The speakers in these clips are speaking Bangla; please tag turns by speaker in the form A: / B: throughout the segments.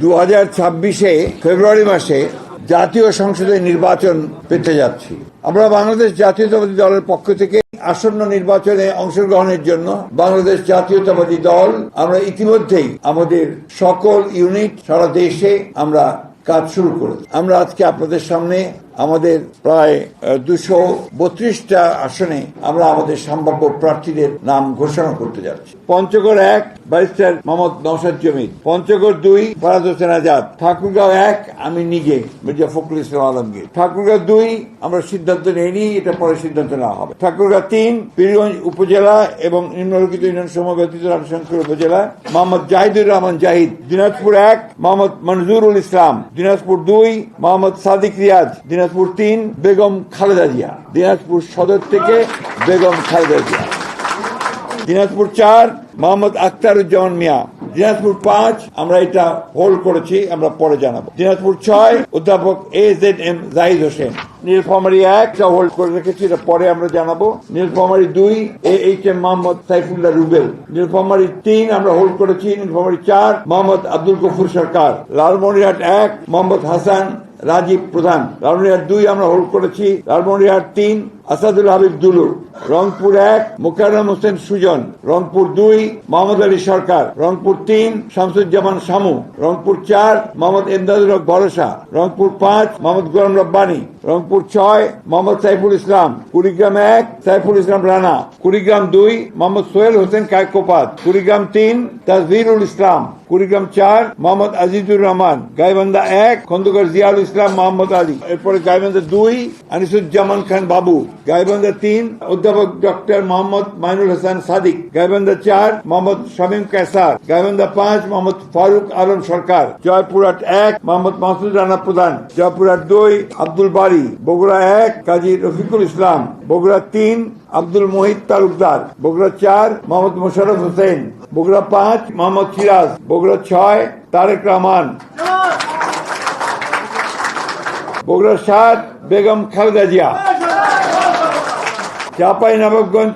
A: দু হাজার ছাব্বিশে ফেব্রুয়ারি মাসে জাতীয় সংসদে নির্বাচন পেতে যাচ্ছি। আমরা বাংলাদেশ জাতীয়তাবাদী দলের পক্ষ থেকে আসন্ন নির্বাচনে অংশগ্রহণের জন্য বাংলাদেশ জাতীয়তাবাদী দল, আমরা ইতিমধ্যেই আমাদের সকল ইউনিট সারা দেশে আমরা কাজ শুরু করেছি। আমরা আজকে আপনাদের সামনে আমাদের প্রায় দুশো বত্রিশটা আসনে আমরা আমাদের সম্ভাব্য প্রার্থীদের নাম ঘোষণা করতে যাচ্ছি। পঞ্চগড় এক, ব্যারিস্টার মোহাম্মদ নৌসাদ জমির। পঞ্চগড় দুই ফরাদ হোসেন আজাদ। ঠাকুরগাঁও এক, আমি নিজে, মির্জা ফখরুল ইসলাম আলমগীর। ঠাকুরগাঁও দুই, আমরা সিদ্ধান্ত নেইনি, এটা পরে সিদ্ধান্ত নেওয়া হবে। ঠাকুরগাঁও তিন, পীরগঞ্জ উপজেলা এবং নিম্নলিখিত ইউনিয়ন সময় ব্যতীত রামশঙ্কর উপজেলা, মোহাম্মদ জাহিদুর রহমান জাহিদ। দিনাজপুর এক, মোহাম্মদ মনজুরুল ইসলাম। দিনাজপুর দুই, মোহাম্মদ সাদিক রিয়াজ। দিনাজপুর তিন, বেগম খালেদা জিয়া। দিনাজপুর সদর থেকে বেগম খালেদা জিয়া। দিনাজপুর চার, মোহাম্মদ আখতারুজ্জামান মিয়া। দিনাজপুর পাঁচ, আমরা এটা হোল্ড করেছি, আমরা পরে জানাব। দিনাজপুর ছয়, অধ্যাপক A Z M Zahid Hossain. Nilphamari এক হোল্ড করে রেখেছি, এটা পরে আমরা জানাব। নীলফামারী দুই, A H M Mohammad Saifullah Rubel. Nilphamari তিন, আমরা হোল্ড করেছি, নীলফামারী চার, মোহাম্মদ আব্দুল গফুর সরকার। লালমনিরহাট এক, মোহাম্মদ হাসান রাজীব প্রধান। লালমনিরহাট দুই আমরা হোল্ড করেছি। লালমনিরহাট তিন আসাদুল হাবিব দুলু রংপুর এক, মোকাররম হোসেন সুজন, রংপুর দুই, মোহাম্মদ আলী সরকার, রংপুর তিন, শামসুজ্জামান শামু, রংপুর চার, মোহাম্মদ এমদাদুল হক ভরসা, রংপুর পাঁচ, মোহাম্মদ গোলাম রব্বানী, রংপুর ছয়, মোহাম্মদ সাইফুল ইসলাম, কুড়িগ্রাম এক, সাইফুল ইসলাম রানা, কুড়িগ্রাম দুই, মোহাম্মদ সোহেল হোসেন কায়কোপাত কুড়িগ্রাম তিন তাজভিরুল ইসলাম, কুড়িগ্রাম চার, মোহাম্মদ আজিজুর রহমান, গাইবান্ধা এক, খন্দকার জিয়াউল ইসলাম মোহাম্মদ আলী, এরপরে গাইবান্ধা দুই, আনিসুজ্জামান খান বাবু গাইবান্ধা তিন অধ্যাপক ডক্টর মোহাম্মদ মাইনুল হাসান সাদিক, গাইবান্ধা চার মোহাম্মদ শামীম কায়সার, গাইবান্ধা পাঁচ মোহাম্মদ ফারুক আলম সরকার, জয়পুরহাট এক মোহাম্মদ মাসুদ রানা প্রধান, জয়পুরহাট দুই আব্দুল বাড়ি বগুড়া এক কাজী রফিকুল ইসলাম, বগুড়া তিন আব্দুল মোহিত তালুকদার, বগুড়া চার মোহাম্মদ মোশারফ হোসেন, বগুড়া পাঁচ মোহাম্মদ সিরাজ, বগুড়া ছয় তারেক রহমান। বগুড়া সাত বেগম খালেদা জিয়া। চাপাই নবাবগঞ্জ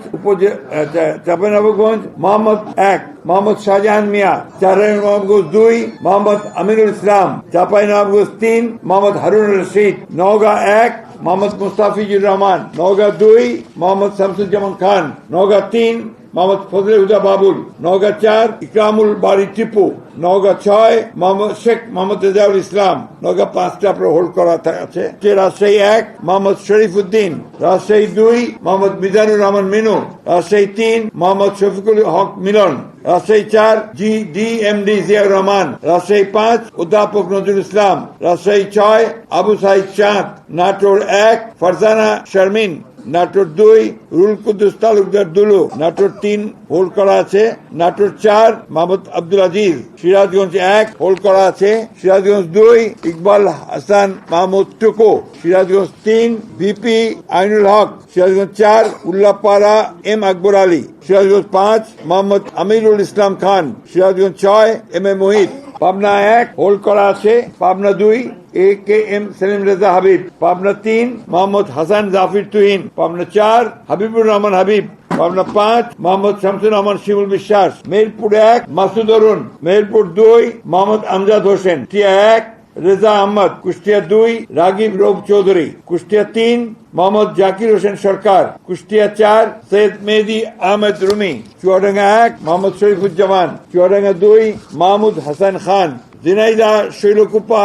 A: চাপাই নবাবগঞ্জ মোহাম্মদ এক, মোহাম্মদ শাহজাহান মিয়া চারাই নবাবগঞ্জ দুই, মোহাম্মদ আমিরুল ইসলাম চাপাই নবাবগঞ্জ তিন, মোহাম্মদ হারুন রশিদ, নওগাঁ এক, মোহাম্মদ মুস্তাফিজুর রহমান, নওগাঁ দুই, মোহাম্মদ শামসুজ্জামান খান, নওগাঁ তিন মোহাম্মদ ফজলে হুদা বাবুল, নওগাঁ চার, ইকরামুল বাড়ি টিপু, নওগাঁ ছয় মোহাম্মদ শেখ মোহাম্মদ রেজাউল ইসলাম, নওগাঁ পাঁচটা আপনার হোল্ড করা আছে। রাজশাহী এক মোহাম্মদ শরীফ উদ্দিন রাজশাহী দুই মোহাম্মদ মিজানুর রহমান মিনু, রাজশাহী তিন মোহাম্মদ শফিকুল হক মিলন, রাজশাহী চার, G D M D Ziaur Rahman, Rajshahi পাঁচ, অধ্যাপক নজরুল ইসলাম, রাজশাহী ছয়, আবু সাইদ চাঁদ নাটোর এক, ফারজানা শারমিন নাটোর দুই রুল কুদ্দুস তালুকদার দুলু। নাটোর তিন হোল করা আছে। নাটোর চার মোহাম্মদ আব্দুল আজিজ। সিরাজগঞ্জ এক হোল করা আছে। সিরাজগঞ্জ দুই, ইকবাল হাসান মাহমুদ টুকু। সিরাজগঞ্জ তিন, ভিপি আইনুল হক। সিরাজগঞ্জ চার, উল্লাপাড়া এম আকবর আলী। সিরাজগঞ্জ পাঁচ মোহাম্মদ আমিরুল ইসলাম খান। সিরাজগঞ্জ ছয়, এম এ মোহিত। পাবনা এক, হোল্ড করা আছে। পাবনা দুই, A K M Selim Reza Habib. Pabna তিন, মোহাম্মদ হাসান জাফির তুহিন। পাবনা চার, হাবিবুর রহমান হাবিব। পাবনা পাঁচ, মোহাম্মদ শামসুর রহমান শিমুল বিশ্বাস। মেহেরপুর এক, মাসুদ অরুণ। মেহেরপুর দুই, মোহাম্মদ আমজাদ হোসেন। টিয়া এক রেজা আহমদ, কুষ্টিয়া দুই, রাগিব রোগ চৌধুরী, কুষ্টিয়া তিন, মোহাম্মদ জাকির হোসেন সরকার, কুষ্টিয়া চার, সৈয়দ মেহদি আহমেদ রুমি, চুয়াডাঙ্গা এক, মোহাম্মদ শরীফুজ্জামান, চুয়াডাঙ্গা দুই, মাহমুদ হাসান খান। জিনাইদা শৈলকুপা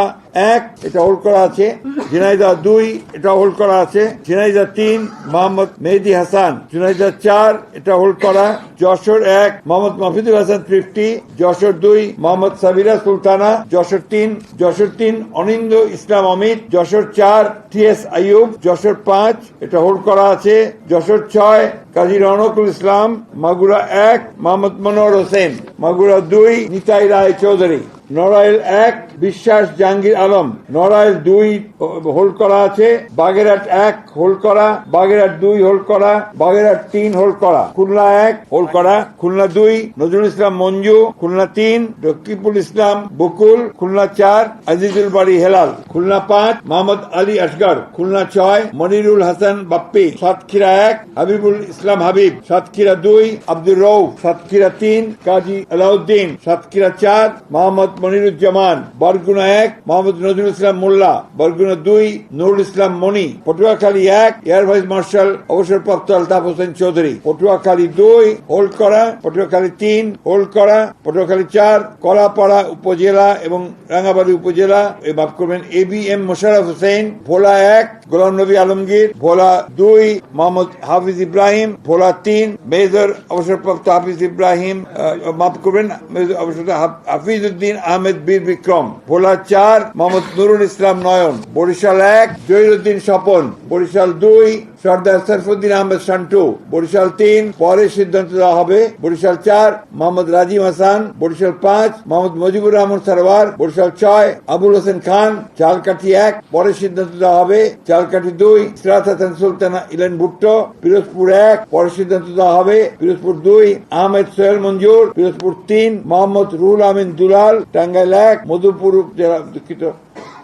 A: এক, এটা হোল্ড করা আছে। জিনাইদা দুই, এটা হোল্ড করা আছে। জিনাইদা তিন, মোহাম্মদ মেহেদি হাসান। জিনাইদা চার, এটা হোল্ড করা। যশোর এক, মোহাম্মদ মাহফিদুল হাসান ফিফটি। যশোর দুই, মোহাম্মদ সাবিরা সুলতানা। যশোর তিন যশোর তিন, অনিন্দ ইসলাম অমিত। যশোর চার, টি এস আইয়ুব। যশোর পাঁচ, এটা হোল্ড করা আছে। যশোর ছয়, কাজী রনকুল ইসলাম। মাগুরা এক, মোহাম্মদ মনোহর হোসেন। মাগুরা দুই, নিতাই রায় চৌধুরী নড়াইল এক, বিশ্বাস জাহাঙ্গীর আলম। নড়াইল দুই হোল্ড করা আছে। বাগেরহাট এক হোল্ড করা। বাগেরহাট দুই হোল্ড করা। বাগেরহাট তিন হোল্ড করা। খুলনা এক হোল্ড করা। খুলনা দুই, নজরুল ইসলাম মঞ্জু। খুলনা তিন, রকিবুল ইসলাম বকুল। খুলনা চার, আজিজুল বাড়ি হেলাল। খুলনা পাঁচ, মোহাম্মদ আলী আসগর খুলনা ছয়, মনিরুল হাসান বাপ্পি। সাতক্ষীরা এক, হাবিবুল ইসলাম হাবিব। সাতক্ষীরা দুই, আব্দুর রৌফ সাতক্ষীরা তিন, কাজী আলাউদ্দিন। সাতক্ষীরা চার, মোহাম্মদ মনিরুজ্জামান, বরগুনা এক, মোহাম্মদ নজরুল ইসলাম মোল্লা, বরগুনা দুই, নুরুল ইসলাম মনি পটুয়াখালী এক, এয়ার ভাইস মার্শাল অবসরপ্রাপ্ত আলতাফ হোসেন চৌধুরী, পটুয়াখালী দুই হোল্ড করা পটুয়াখালী তিন হোল্ড করা পটুয়াখালী চার, কলাপাড়া উপজেলা এবং রাঙ্গাবাড়ি উপজেলা। মাফ করবেন, A B M Mosharraf Hossain, Bhola এক, গোলাম নবী আলমগীর, ভোলা দুই, মোহাম্মদ হাফিজ ইব্রাহিম, ভোলা তিন, মেজর অবসরপ্রাপ্ত হাফিজ ইব্রাহিম মাফ করবেন, মেজর অবসর হাফিজ উদ্দিন আহমেদ বীর বিক্রম ভোলা চার মোহাম্মদ নুরুল ইসলাম নয়ন, বরিশাল এক, জহিরুদ্দিন স্বপন, বরিশাল দুই সর্দার সরফুদ্দিন আহমেদ শান্টু বরিশাল তিন, পরে সিদ্ধান্ত দেওয়া হবে বরিশাল চার, মোহাম্মদ রাজিম হাসান, বরিশাল পাঁচ, মোহাম্মদ মুজিবুর রহমান সরওয়ার বরিশাল ছয়, আবুল হোসেন খান, চালকাঠি এক, পরে সিদ্ধান্ত দেওয়া হবে চালকাঠি দুই, সিরাত হাসান সুলতানা ইলেন ভুট্টো, পিরোজপুর এক, পরে সিদ্ধান্ত দেওয়া হবে পিরোজপুর দুই, আহমেদ সোহেল মঞ্জুর, পিরোজপুর তিন, মোহাম্মদ রুহুল আমিন দুলাল, টাঙ্গাইল এক, মধুপুর জেলা দুঃখিত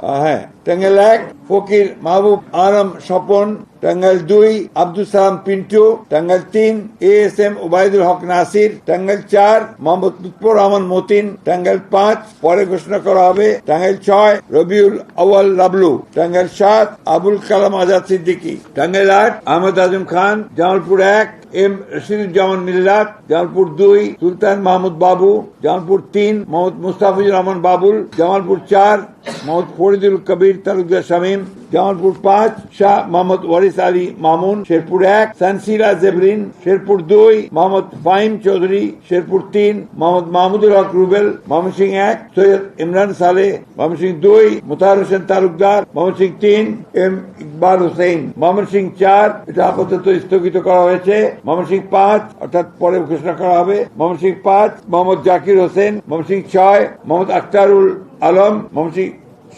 A: হ্যাঁ টাঙ্গাইল এক, ফকির মাহবুব আলম স্বপন। টাঙ্গাইল দুই, আব্দুল সালাম পিন্টু। টাঙ্গাইল তিন A S M Obaidul Haque Nasir. Tangail চার, মোহাম্মদ লুৎফর রহমান মতিন। টাঙ্গাইল পাঁচ, পরে ঘোষণা করা হবে। টাঙ্গাইল ছয়, রবিউল আউয়াল লাবলু টাঙ্গাইল সাত, আবুল কালাম আজাদ সিদ্দিকী। টাঙ্গাইল আট, আহমদ আজম খান। জামালপুর এক এম রশিদুজ্জামান মিল্লাত, জামালপুর দুই, সুলতান মাহমুদ বাবু, জামালপুর তিন, মোহাম্মদ মুস্তাফিজুর রহমান বাবুল, জামালপুর চার, মোহাম্মদ ফরিদুল কবির তালুকদার শামীম জামালপুর পাঁচ, শাহ মোহাম্মদ ওয়ারিস আলী মামুন, শেরপুর এক, সানসিরা জেবরিন, শেরপুর দুই, মোহাম্মদ ফাহিম চৌধুরী, শেরপুর তিন, মোহাম্মদ মাহমুদুল হক রুবেল ময়মনসিং এক, সৈয়দ ইমরান সালে ময়মনসিং দুই, মুতাহার হোসেন তালুকদার ময়মনসিং তিন, এম ইকবাল হোসেন ময়মনসিং চার, এটা আপাতত স্থগিত করা হয়েছে ময়মনসিং পাঁচ, অর্থাৎ পরে ঘোষণা করা হবে ময়মনসিং পাঁচ, মোহাম্মদ জাকির হোসেন ময়মনসিং ছয়, মোহাম্মদ আখতারুল আলম ময়মনসিং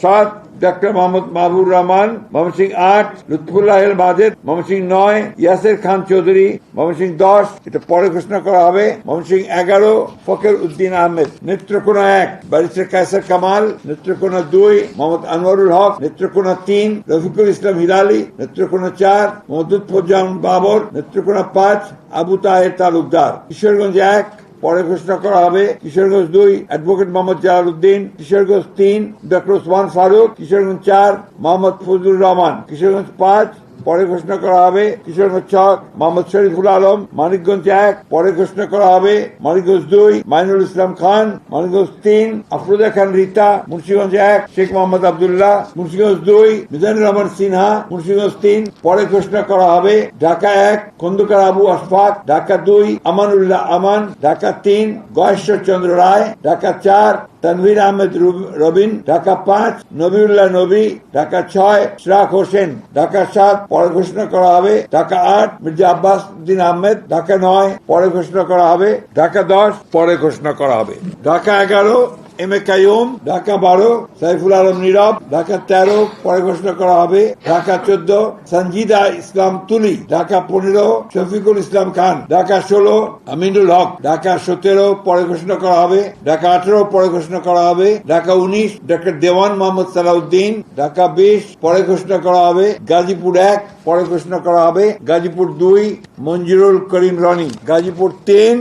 A: সাত ডক্টর মোহাম্মদ মাহবুর রহমান মোহাম্মদ আট লুৎফুল্লাহ মাজেদ মোহাম্মদ নয় ইয়াসের খান চৌধুরী মোহাম্মদ দশ এটা পরে ঘোষণা করা হবে। মোহাম্মদ এগারো ফকের উদ্দিন আহমেদ নেত্রকোনা এক ব্যারিস্টার কায়সার কামাল নেত্রকোনা দুই মোহাম্মদ আনোয়ারুল হক নেত্রকোনা তিন রফিকুল ইসলাম হিলালি নেত্রকোনা চার মোহাম্মদ ফজ্জামান বাবর নেত্রকোনা পাঁচ আবু তাহের তালুকদার কিশোরগঞ্জ এক পরে ঘোষণা করা হবে কিশোরগঞ্জ দুই, অ্যাডভোকেট মোহাম্মদ জালালউদ্দিন, কিশোরগঞ্জ তিন, ডক্টর ওসমান ফারুক, কিশোরগঞ্জ চার, মোহাম্মদ ফজলুর রহমান, কিশোরগঞ্জ পাঁচ পরে ঘোষণা করা হবে কিশোরগঞ্জ ছক মোহাম্মদ শরীফুল আলম, মানিকগঞ্জ এক, পরে ঘোষণা করা হবে মানিকগঞ্জ দুই, মাইনুল ইসলাম খান, মানিকগঞ্জ তিন, আফরোজা খান রীতা, মুন্সিগঞ্জ এক, শেখ মোহাম্মদ আবদুল্লাহ, মুন্সিগঞ্জ দুই, মিজানুর রহমান সিনহা, মুন্সিগঞ্জ তিন, পরে ঘোষণা করা হবে ঢাকা এক, খন্দকার আবু আশফাক, ঢাকা দুই, আমানুল্লাহ আমান, ঢাকা তিন, গয়েশ্বর চন্দ্র রায়, ঢাকা চার তানভীর আহমেদ রুব- রবিন, ঢাকা পাঁচ, নবিউল্লাহ নবী, ঢাকা ছয় শ্রাক হোসেন, ঢাকা সাত, পরে ঘোষণা করা হবে, ঢাকা আট, মির্জা আব্বাস উদ্দিন আহমেদ, ঢাকা নয়, পরে ঘোষণা করা হবে, ঢাকা দশ, পরে ঘোষণা করা হবে। ঢাকা এগারো এম এ কাইম ঢাকা বারো সাইফুল আলম নীরব ঢাকা তেরো পরে ঘোষণা করা হবে ঢাকা চোদ্দ সঞ্জিদা ইসলাম তুলি ঢাকা পনেরো শফিকুল ইসলাম খান ঢাকা ষোলো আমিনুল হক ঢাকা সতেরো পরে ঘোষণা করা হবে ঢাকা আঠারো পরে ঘোষণা করা হবে ঢাকা উনিশ ডক্টর দেওয়ান মোহাম্মদ সালাউদ্দিন ঢাকা বিশ পরে ঘোষণা করা হবে গাজীপুর এক, পরে ঘোষণা করা হবে গাজীপুর দুই মঞ্জুরুল করিম রনি গাজীপুর তিন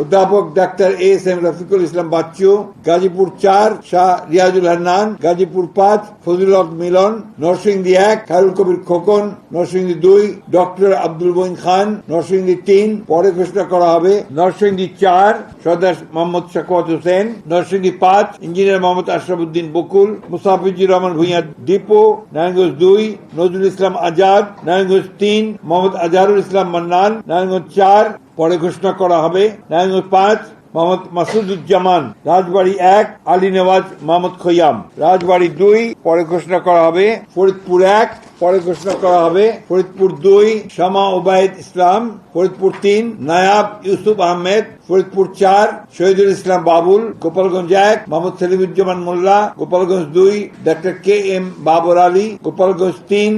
A: অধ্যাপক ডাক্তার এস এম রফিকুল ইসলাম বাচ্চু, গাজীপুর চার, শাহ রিয়াজুল হান্নান, গাজীপুর পাঁচ, ফজলুল হক মিলন, নরসিংদী এক, খায়রুল কবির খোকন, নরসিংদী দুই, ডক্টর আব্দুল বইন খান, নরসিংদী তিন, পরে ঘোষণা করা হবে নরসিংদী চার সর্দার মোহাম্মদ শাকওয়াত হোসেন, নরসিংদী পাঁচ, ইঞ্জিনিয়ার মোহাম্মদ আশরাফুদ্দিন বকুল, মুসাফিজুর রহমান ভূঁইয়া ডিপো, নারায়ণগঞ্জ দুই, নজরুল ইসলাম আজাদ, নারায়ণগঞ্জ তিন, মোহাম্মদ আজহারুল ইসলাম মান্নান, নারায়ণগঞ্জ চার পরে ঘোষণা করা হবে নারায়ণগঞ্জ পাঁচ মোহাম্মদ মাসুদুজ্জামান, রাজবাড়ি এক, আলী নেওয়াজ, মোহাম্মদ খৈয়াম। রাজবাড়ি দুই, পরে ঘোষণা করা হবে ফরিদপুর এক, পরে ঘোষণা করা হবে ফরিদপুর দুই, শামা ওবায়দ ইসলাম, ফরিদপুর তিন, নায়াব ইউসুফ আহমেদ ফরিদপুর চার, শহীদুল ইসলাম বাবুল, গোপালগঞ্জ এক, মোহাম্মদ সেলিমুজ্জামান মোল্লা, গোপালগঞ্জ দুই, ডাক্তার কে এম বাবর আলী, গোপালগঞ্জ তিন,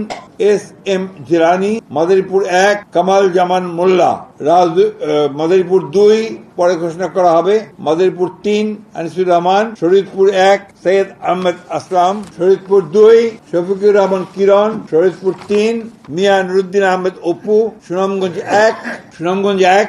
A: এস এম জিরানি মাদারীপুর এক, কামাল জামান মোল্লা। রাজ মাদারীপুর দুই, পরে ঘোষণা করা হবে। মাদারীপুর তিন, আনিসুর রহমান। শরীদপুর এক, সৈয়দ আহমেদ আসলাম। শরীদপুর দুই, শফিকুর রহমান কিরণ। শরীয়তপুর তিন, মিয়া নুরুদ্দিন আহমেদ অপু। সুনামগঞ্জ এক সুনামগঞ্জ এক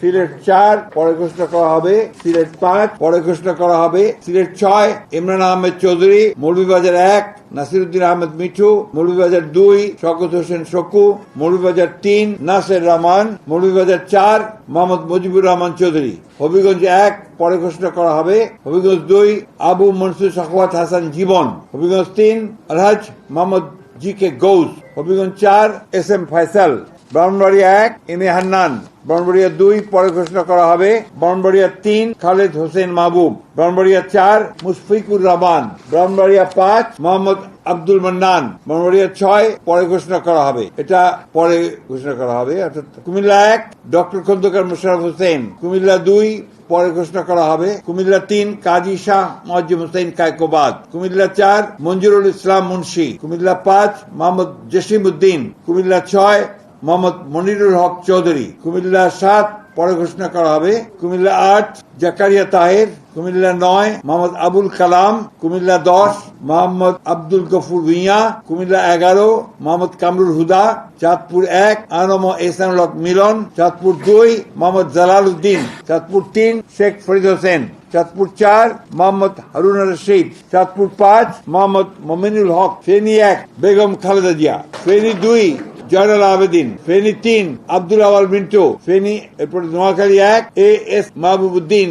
A: সিলেট চার, পরে ঘোষণা করা হবে সিলেট পাঁচ, পরে ঘোষণা করা হবে সিলেট ছয়, ইমরান আহমেদ চৌধুরী, মৌলভীবাজার এক, নাসিরুদ্দিন আহমেদ মিঠু, মৌলভীবাজার দুই শকত হোসেন শকু, মৌলভীবাজার তিন, নাসের রহমান, মৌলভীবাজার চার, মোহাম্মদ মুজিবুর রহমান চৌধুরী। হবিগঞ্জ এক, পরে ঘোষণা করা হবে হবিগঞ্জ দুই, আবু মনসুর সাখাওয়াত হাসান জীবন। হবিগঞ্জ তিন, আলহাজ মোহাম্মদ জি কে গৌস। হবিগঞ্জ চার, এস এম ফয়সাল। ব্রাহ্মণবাড়িয়া এক এম এ হান্নান। ব্রাহ্মণবাড়িয়া দুই, পরে ঘোষণা করা হবে। ব্রাহ্মণবাড়িয়া তিন, খালেদ হোসেন মাহবুব। ব্রাহ্মণবাড়িয়া চার, মুশফিকুর রহমান। ব্রাহ্মণবাড়িয়া পাঁচ, মোহাম্মদ আব্দুল মান্নান। ব্রাহ্মণবাড়িয়া ছয়, পরে ঘোষণা করা হবে। এটা পরে ঘোষণা করা হবে। অর্থাৎ কুমিল্লা এক, ডক্টর খন্দকার মোশারফ হোসেন। কুমিল্লা দুই, পরে ঘোষণা করা হবে। কুমিল্লা তিন, কাজী শাহ মজিম হোসেন কায়কোবাদ। কুমিল্লা চার, মঞ্জুরুল ইসলাম মুন্সি। কুমিল্লা পাঁচ, মোহাম্মদ জসিম উদ্দিন কুমিল্লা ছয় মোহাম্মদ মনিরুল হক চৌধুরী। কুমিল্লা সাত, পরে ঘোষণা করা হবে। কুমিল্লা আট, জাকারিয়া তাহের। কুমিল্লা নয়, মোহাম্মদ আবুল কালাম। কুমিল্লা দশ, মোহাম্মদ আব্দুল গফুর ভুইয়া। কুমিল্লা এগারো, মোহাম্মদ কামরুল হুদা। চাঁদপুর এক, আনম এহসানুল হক মিলন। চাঁদপুর দুই, মোহাম্মদ জালাল উদ্দিন। চাঁদপুর তিন, শেখ ফরিদ হোসেন। চাঁদপুর চার, মোহাম্মদ হারুন রশিদ। চাঁদপুর পাঁচ, মোহাম্মদ মমিনুল হক। ফেনী এক, বেগম খালেদা জিয়া। ফেনী দুই জয়নাল আবেদিন, ফেনী তিন, আব্দুল আওয়াল মিন্টু, ফেনী, এরপর নোয়াখালী এক, A S Mahbubuddin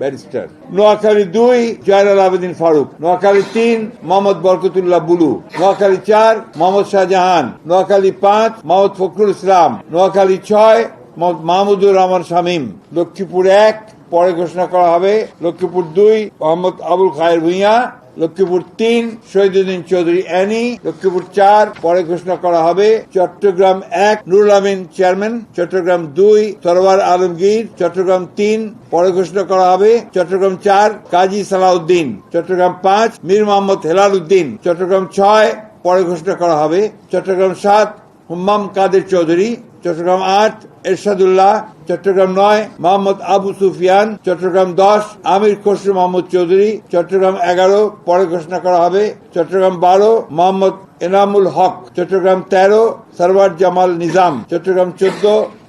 A: barrister. Noakhali দুই, জয়নাল আবেদিন ফারুক। নোয়াখালী তিন, মোহাম্মদ বরকতুল্লাহ বুলু। নোয়াখালী চার, মোহাম্মদ শাহজাহান। নোয়াখালী পাঁচ, মোহাম্মদ ফখরুল ইসলাম। নোয়াখালী ছয় মাহমুদুর রহমান শামীম। লক্ষ্মীপুর এক, পরে ঘোষণা করা হবে লক্ষ্মীপুর দুই, মোহাম্মদ আবুল খায়ের ভুইয়া। লক্ষ্মীপুর তিন, শহীদুদ্দিন চৌধুরী অ্যানি লক্ষ্মীপুর চার, পরে ঘোষণা করা হবে চট্টগ্রাম এক, নুরুল আমিন চেয়ারম্যান, চট্টগ্রাম দুই সরওয়ার আলমগীর, চট্টগ্রাম তিন, পরে ঘোষণা করা হবে চট্টগ্রাম চার, কাজী সালাউদ্দিন, চট্টগ্রাম পাঁচ, মীর মোহাম্মদ হেলাল উদ্দিন, চট্টগ্রাম ছয়, পরে ঘোষণা করা হবে চট্টগ্রাম সাত হুম্মাম কাদের চৌধুরী চট্টগ্রাম আট এরশাদুল্লাহ চট্টগ্রাম নয় মোহাম্মদ আবু সুফিয়ান চট্টগ্রাম দশ আমির খসরু মোহাম্মদ চৌধুরী চট্টগ্রাম এগারো পরে ঘোষণা করা হবে চট্টগ্রাম বারো মোহাম্মদ এনামুল হক চট্টগ্রাম তেরো সরওয়ার জামাল নিজাম চট্টগ্রাম চোদ্দ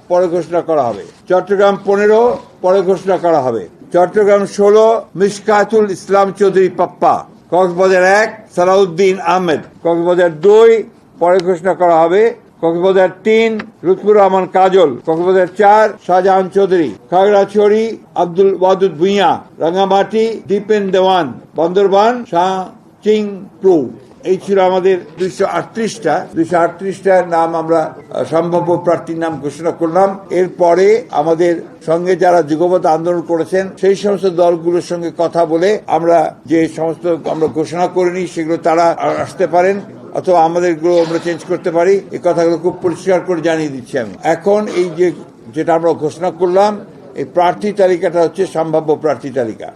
A: পরে ঘোষণা করা হবে চট্টগ্রাম পনেরো পরে ঘোষণা করা হবে চট্টগ্রাম ষোলো মিসকাতুল ইসলাম চৌধুরী পাপ্পা কক্সবাজার এক সালাউদ্দিন আহমেদ কক্সবাজার দুই, পরে ঘোষণা করা হবে কক্সবাজার তিন লুৎফুর রহমান কাজল, কক্সবাজার চার, শাহজাহান চৌধুরী, খাগড়াছড়ি, আব্দুল ওয়াদুদ ভুইয়া, রাঙ্গামাটি, দীপেন দেওয়ান, বন্দরবান, শাহ চিং প্রু। এই ছিল আমাদের দুইশো আটত্রিশটা। দুইশো আটত্রিশটা নাম আমরা সম্ভাব্য প্রার্থীর নাম ঘোষণা করলাম। এরপরে আমাদের সঙ্গে যারা যুগপথ আন্দোলন করেছেন, সেই সমস্ত দলগুলোর সঙ্গে কথা বলে আমরা যে সমস্ত আমরা ঘোষণা করিনি, সেগুলো তারা আসতে পারেন। অথবা আমাদেরগুলো আমরা চেঞ্জ করতে পারি। এই কথাগুলো খুব পরিষ্কার করে জানিয়ে দিচ্ছি আমি। এখন এই যে, যেটা আমরা ঘোষণা করলাম, এই প্রার্থী তালিকাটা হচ্ছে সম্ভাব্য প্রার্থী তালিকা।